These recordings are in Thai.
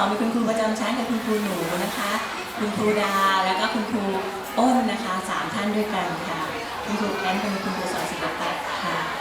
องมีคุณครูประจำชั้นกับคุณครูหนูนะคะ คุณครูดาแล้วก็คุณครูอ้นนะคะสามท่านด้วยกันค่ะ คุณครูแอนเป็นคุณครูสอนศิลปะค่ะ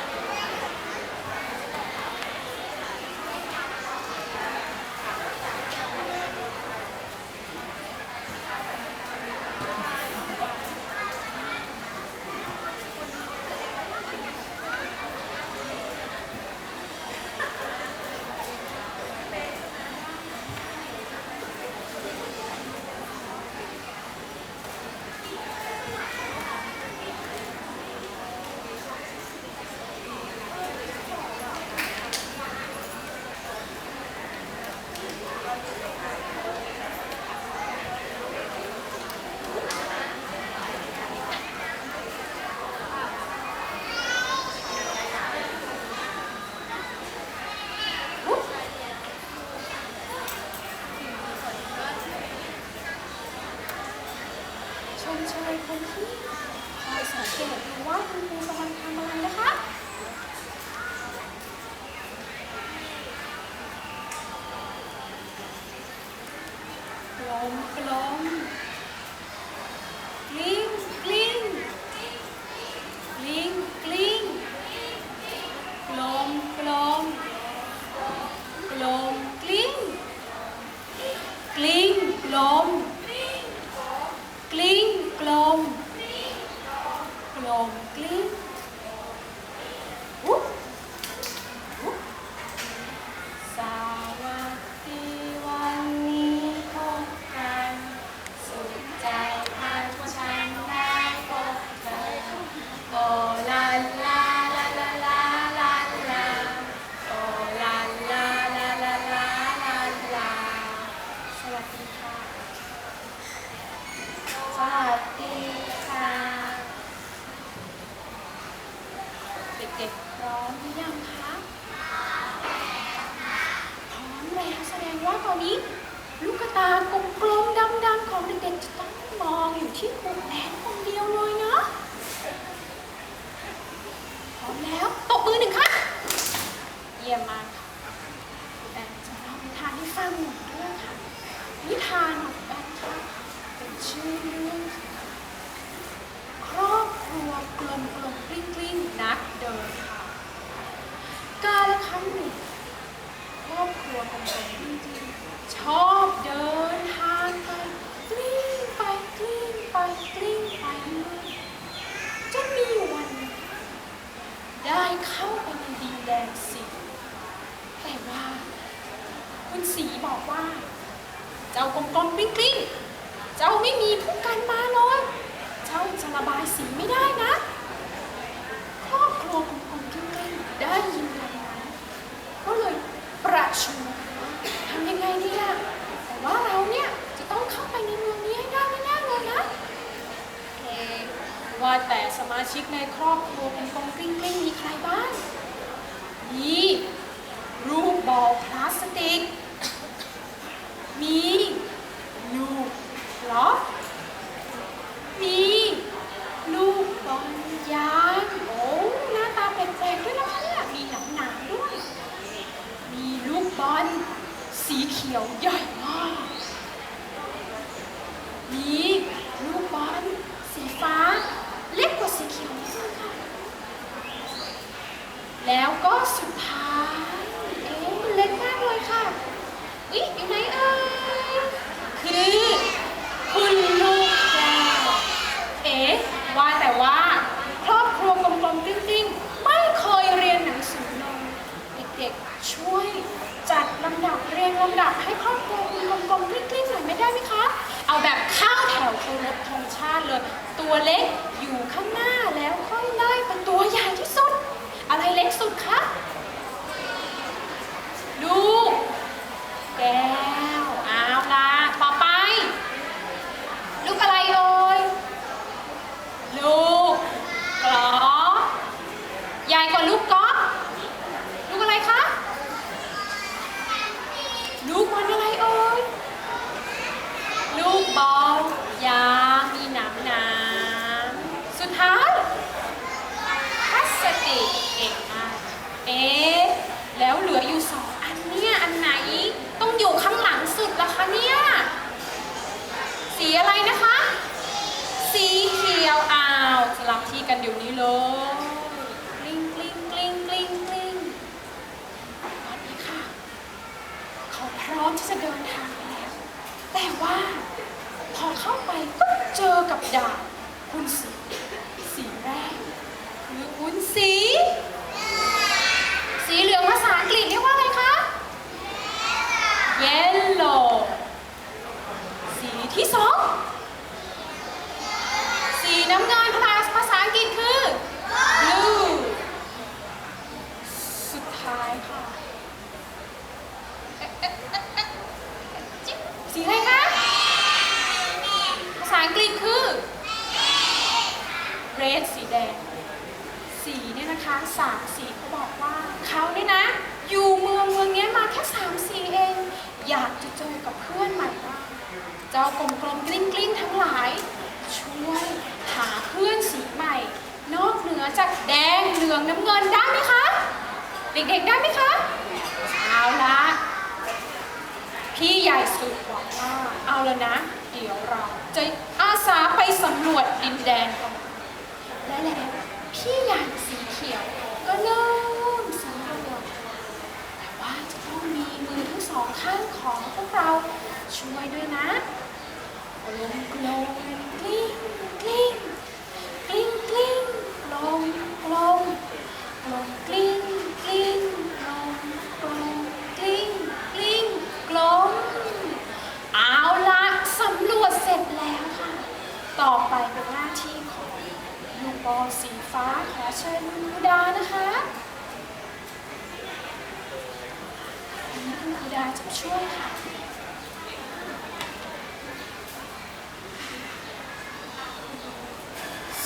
ว่าคุณครูกำลังทำอะไรนะคะกลมกลมกลิ้งกลิ้งกลิ้งกลิ้งกลมกลมกลมกลิ้งกลิ้งกลมกลิ้งกลม กล แล้วแสดงว่าตอนนี้ ลูกตากลมๆดำๆของเด็กๆจะต้องมองอยู่ที่ครูแอนคนเดียวเลยนะพร้อมแล้วตบมือหนึ่งค่ะเยี่ยมมากค่ะครูแอนจะเล่านิทานให้ฟังหนึ่งเรื่องค่ะนิทานของแอนค่ะเป็นชื่อเรื่องครอบครัวกลมกลมกลิ้งกลิ้งนักเดินค่ะกาลครั้งหนึ่ง ตัวกลมกลมกลิ้งกลิ้งชอบเดินทางไปกลิ้งไปกลิ้งไปกลิ้งไปเรื่อยจนมีวัน ได้เข้าไปในดินแดนสีแต่ว่าคุณสีบอกว่า เจ้ากลมกลมกลิ้งกลิ้งเจ้าไม่มีผู้กันมาเลยเจ้าจะระบายสีไม่ได้นะ ครอบครัวกลมกลมกลิ้งกลิ้งได้ยินดังนั้นก็เลยประชุมว่าทำยังไงดีล่ะแต่ว่าเราเนี่ยจะต้องเข้าไปในเมืองนี้ให้ได้แน่ๆเลยนะเอ๊ะว่าแต่สมาชิกในครอบครัวกลมกลมกลิ้งกลิ้งมีใครบ้างมีรูปบอลพลาสติก มีลูกล็อกมีลูกบอลยางโอ้หน้าตาแปลกๆด้วยนะคะเนี่ยมีหนังหนาๆด้วย มีลูกบอลสีเขียวใหญ่มาก มีลูกบอลสีฟ้า เล็กกว่าสีเขียวนิดนึงค่ะ แล้วก็สุดท้ายเอ๊ะมันเล็กมากเลยค่ะอุ๊ยอยู่ไหนเอ่ยคือคุณลูกแก้วเอ๊ะว่าแต่ว่าครอบครัวกลมๆกลิ้งๆ ไม่เคยเรียนหนังสือเลยเด็กๆช่วยจัดลำดับเรียงลำดับให้ครอบครัวคุณกลมๆกลิ้งๆหน่อยไม่ได้ไหมคะ เอาแบบข้าวแถวเคารพธงชาติเลย ตัวเล็กอยู่ข้างหน้าแล้วค่อยไล่เป็นตัวใหญ่ที่สุด เล็กสุดคะ ลูก แก้วเอาล่ะต่อไป ลูกอะไรเอ่ย ลูกกรอกใหญ่กว่าลูกกอล์ฟลูกอะไรคะ ลูกบอลอะไรเอ่ย ลูกบอลยางมีหนามหนามสุดท้ายพลาสติกเก่งมาก เอ๊ะ แล้วเหลืออยู่สองอันเนี่ย อันไหน อะไรนะคะ สีเขียวอ้าวสลับที่กันเดี๋ยวนี้เลยกลิ้งกลิ้งกลิ้งกลิ้งกลิ้งตอนนี้ค่ะ เขาพร้อมที่จะเดินทางแล้ว แต่ว่า พอเข้าไปก็เจอกับดาบคุณสีสีแรกคือคุณสี สีเหลืองภาษาอังกฤษเรียกว่าอะไรคะ yellow สีที่สอง สีน้ำเงินภาษาภาษาอังกฤษคือ blue สุดท้ายค่ะเอ๊ะเอ๊ะเอ๊ะเอ๊ะจิ๊บสีอะไรคะ ภาษาอังกฤษคือ red สีแดง สีเนี่ยนะคะสามสีเขาบอกว่าเขาเนี่ยนะ อยู่เมืองเมืองเนี้ยมาแค่สามสีเอง อยากจะเจอกับเพื่อนใหม่บ้างเจ้ากลมๆกลิ้งกลิ้งๆทั้งหลาย ช่วยหาเพื่อนสีใหม่ นอกเหนือจากแดงเหลืองน้ำเงินได้ไหมคะ เด็กๆได้ไหมคะ เอาละพี่ใหญ่สุดบอกว่าเอาแล้วนะ เดี๋ยวเราจะอาสาไปสำรวจดินแดนกันและแล้วพี่ใหญ่สีเขียวก็เริ่มสำรวจแต่ว่าจะต้องมีมือทั้งสองข้างของพวกเราช่วยด้วยนะลมกลมกลิ้งกลิ้งกลิ้งกลิ้งกลมกลมกลมกลิ้งกลิ้งกลมกลมกลิ้งกลิ้งกลมเอาละสำรวจเสร็จแล้วค่ะ ต่อไปเป็นหน้าที่ของลูกบอลสีฟ้าขอเชิญคุณดานะคะคุณดาจะช่วยค่ะ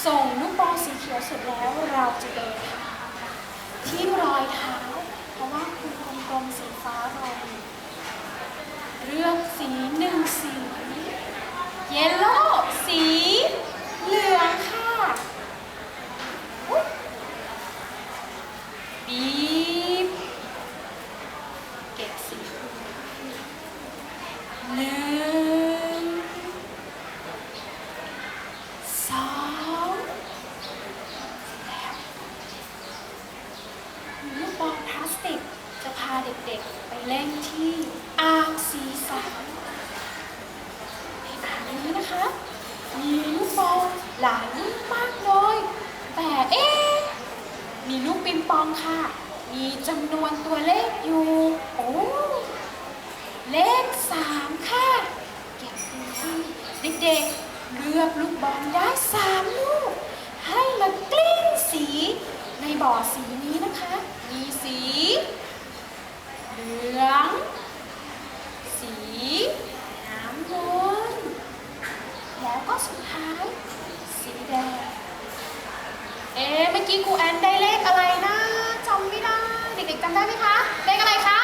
ส่งลูกบอลสีเขียวเสร็จแล้วเราจะเดินทางที่รอยเท้า เพราะว่าคุณกลมกลมสีฟ้ารออยู่เลือกสีหนึ่งสี เยลโล่สีเหลืองค่ะอุ๊ยบีบเก็บสีหนึ่งสองแล้วลูกบอลพลาสติกจะพาเด็กๆ ไปเล่นที่อ่างสีสันในอ่างนี้นะคะ มีลูกบอลหลายลูกมากเลย แต่เอ๊มีลูกปิงปองค่ะ มีจำนวนตัวเลขอยู่ โอ้เลขสามค่ะ เก็บพื้นที่เด็กๆ เลือกลูกบอลได้สามลูก ให้มากลิ้งสีในบ่อสีนี้นะคะ มีสี เหลือง สีน้ำเงินแล้วก็สุดท้าย สีแดง เอ๊ะเมื่อกี้ครูแอนได้เลขอะไรนะจำไม่ได้ เด็กๆจำได้ไหมคะ เลขอะไรคะ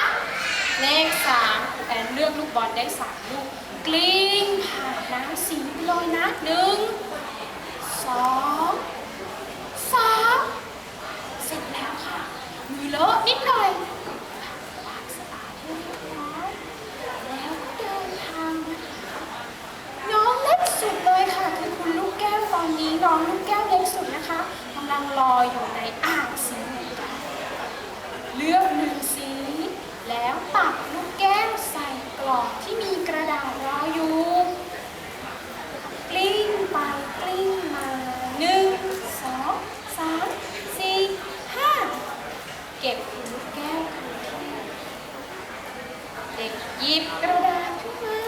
เลขสามครูแอนเลือกลูกบอลได้สามลูก กลิ้งผ่านน้ำสีไปเลยนะหนึ่งสองสามเสร็จแล้วค่ะมือเลอะนิดหน่อย ล้างสะอาดให้เรียบร้อยแล้วก็เดินทางมาหาน้องเล็กสุดเลยค่ะ คือคุณลูกแก้วต อนนี้น้องลูกแก้วเล็กสุดนะคะกำลังรออยู่ในอ่างสีเหมือนกันเลือกหนึ่งสี แล้วตักลูกแก้วใส่กล่องที่มีกระดาษรออยู่กลิ้งไปกลิ้งมาหนึ่งสองสามสี่ห้าเก็บลูกแก้วคืนเด็กหยิบกระดาษขึ้นมา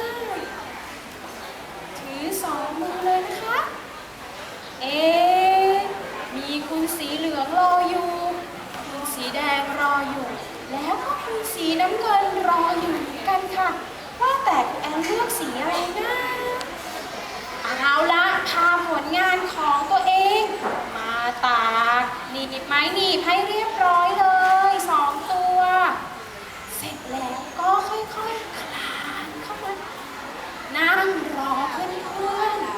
ถือสองมือเลยนะคะ เอะมีคุณ สีเหลืองรออยู่คุณสีแดงรออยู่ แล้วก็คุณสีน้ำเงินรออยู่กันค่ะ ว่าแต่แอนเลือกสีอะไรนะเอาละพาผลงานของตัวเอง มาตากหนีบไม้หนีบให้เรียบร้อยเลยสองตัว เสร็จแล้วก็ค่อยๆ คลานเข้ามา นั่งรอเพื่อนๆ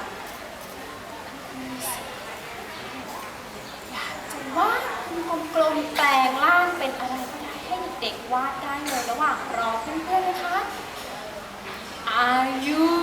อยากจะวาดคุณกลมๆแปลงร่างเป็นอะไรก็ได้ให้เด็กๆวาดได้เลยระหว่างรอเพื่อนๆนะคะ Are you